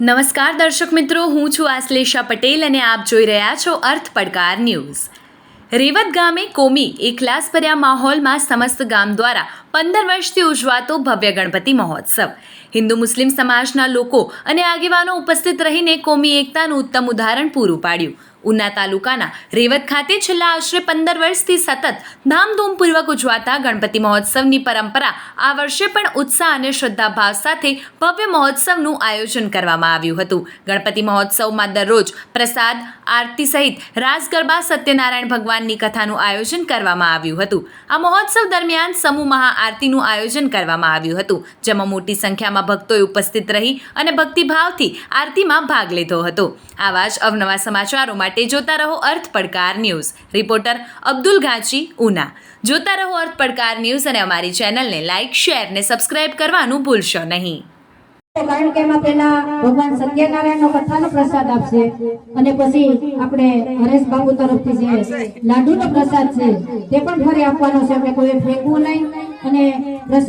નમસ્કાર દર્શક મિત્રો, હું છું આશ્લેષા પટેલ અને આપ જોઈ રહ્યા છો અર્થ પડકાર ન્યૂઝ. રેવત ગામે કોમી એકલાસ ભર્યા માહોલમાં સમસ્ત ગામ દ્વારા પંદર વર્ષથી ઉજવાતો ભવ્ય ગણપતિ મહોત્સવ. હિન્દુ મુસ્લિમ સમાજના લોકો અને આગેવાનો ઉપસ્થિત રહીને કોમી એકતાનું ઉત્તમ ઉદાહરણ પૂરું પાડ્યું. ઉના તાલુકાના રેવત ખાતે છેલ્લા આશરે પંદર વર્ષથી સતત ધામધૂમપૂર્વક ઉજવાતા ગણપતિ મહોત્સવની પરંપરા આ વર્ષે પણ ઉત્સાહ અને શ્રદ્ધાભાવ સાથે ભવ્ય મહોત્સવનું આયોજન કરવામાં આવ્યું હતું. ગણપતિ મહોત્સવમાં દરરોજ પ્રસાદ, આરતી સહિત રાસ ગરબા સત્યનારાયણ ભગવાનની કથાનું આયોજન કરવામાં આવ્યું હતું. આ મહોત્સવ દરમિયાન સમૂહ મહાઆરતીનું આયોજન કરવામાં આવ્યું હતું, જેમાં મોટી સંખ્યામાં ભક્તોએ ઉપસ્થિત રહી અને ભક્તિભાવથી આરતીમાં ભાગ લીધો હતો. આવા જ અવનવા સમાચારો માટે જોતા રહો અર્થ પડકાર ન્યૂઝ. રિપોર્ટર અબ્દુલ ગાચી ઉના. જોતા રહો અર્થ પડકાર ન્યૂઝ અને અમારી ચેનલને લાઇક, શેર ને સબસ્ક્રાઇબ કરવાનું ભૂલશો નહીં. કારણ કે એમાં પેલા ભગવાન સત્યનારાયણ નો કથાનો પ્રસાદ આપશે અને પછી આપણે હરેશ બાબુ તરફથી જે લાડુનો પ્રસાદ છે તે પણ ફરી આપવાનો છે. આપણે કોઈ ફેંકવું નહીં અને પ્રસાદ